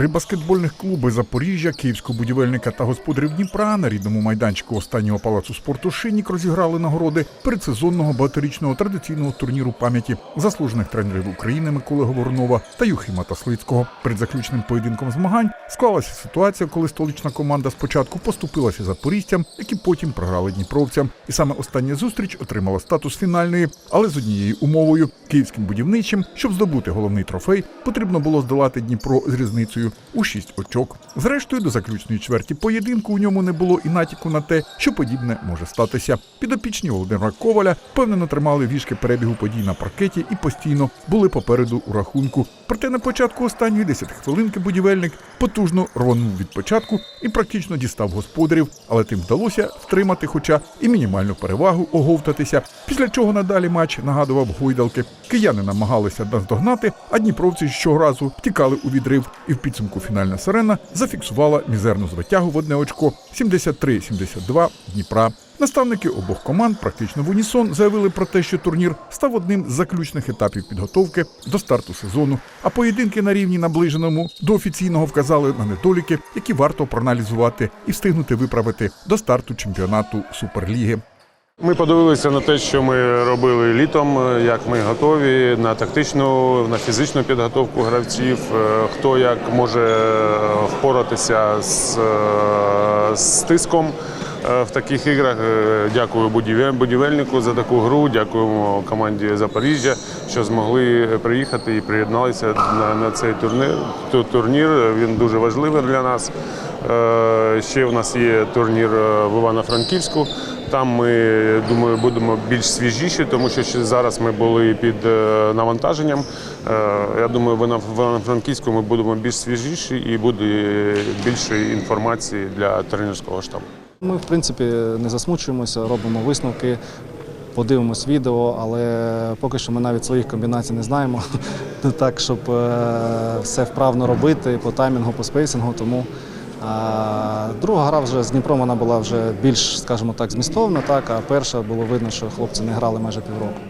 Три баскетбольних клуби Запоріжжя, Київського будівельника та господарів Дніпра на рідному майданчику останнього палацу спорту Шинік розіграли нагороди передсезонного багаторічного традиційного турніру пам'яті заслужених тренерів України Миколи Говорнова та Юхима Таслицького. Перед заключним поєдинком змагань склалася ситуація, коли столична команда спочатку поступилася запорізцям, які потім програли дніпровцям. І саме остання зустріч отримала статус фінальної, але з однією умовою київським будівничим, щоб здобути головний трофей, потрібно було здолати Дніпро з різницею у 6 очок. Зрештою, до заключної чверті поєдинку у ньому не було і натяку на те, що подібне може статися. Підопічні Володимира Коваля впевнено тримали вішки перебігу подій на паркеті і постійно були попереду у рахунку. Проте на початку останньої 10 хвилинки будівельник потужно рвонув від початку і практично дістав господарів, але тим вдалося втримати, хоча і мінімальну перевагу оговтатися. Після чого надалі матч нагадував гойдалки. Кияни намагалися наздогнати, а дніпровці щоразу втікали у відрив. І в підсумку фінальна сирена зафіксувала мізерну звитягу в одне очко 73-72 Дніпра. Наставники обох команд практично в унісон заявили про те, що турнір став одним з заключних етапів підготовки до старту сезону. А поєдинки на рівні наближеному до офіційного вказали на недоліки, які варто проаналізувати і встигнути виправити до старту чемпіонату Суперліги. Ми подивилися на те, що ми робили літом, як ми готові на тактичну, на фізичну підготовку гравців, е, хто як може впоратися з, е, з тиском е, в таких іграх. Е, Дякую будівельнику за таку гру, дякуємо команді Запоріжжя, що змогли приїхати і приєдналися на, на цей турнір. Турнір він дуже важливий для нас. Е, Ще у нас є турнір е, в Івано-Франківську. Там ми думаю, будемо більш свіжіші, тому що зараз ми були під е, навантаженням. Е, Я думаю, в Івано- в Івано-Франківську ми будемо більш свіжіші і буде більше інформації для тренерського штабу. Ми, в принципі, не засмучуємося, робимо висновки, подивимось відео, але поки що ми навіть своїх комбінацій не знаємо. так, щоб е, все вправно робити по таймінгу, по спейсингу. Тому друга гра вже з Дніпром вона була вже більш, скажімо так, змістовна, так, а перша було видно, що хлопці не грали майже півроку.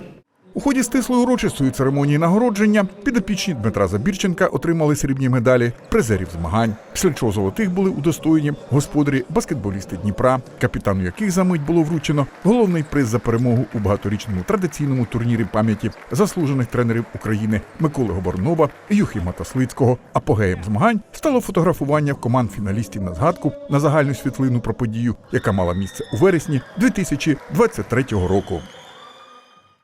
У ході стислої урочистої церемонії нагородження підопічні Дмитра Забірченка отримали срібні медалі призерів змагань, після чого золотих були удостоєні господарі баскетболісти Дніпра, капітану яких за мить було вручено головний приз за перемогу у багаторічному традиційному турнірі пам'яті заслужених тренерів України Миколи Гоборнова і Юхима Таслицького. Апогеєм змагань стало фотографування команд фіналістів на згадку на загальну світлину про подію, яка мала місце у вересні 2023 року.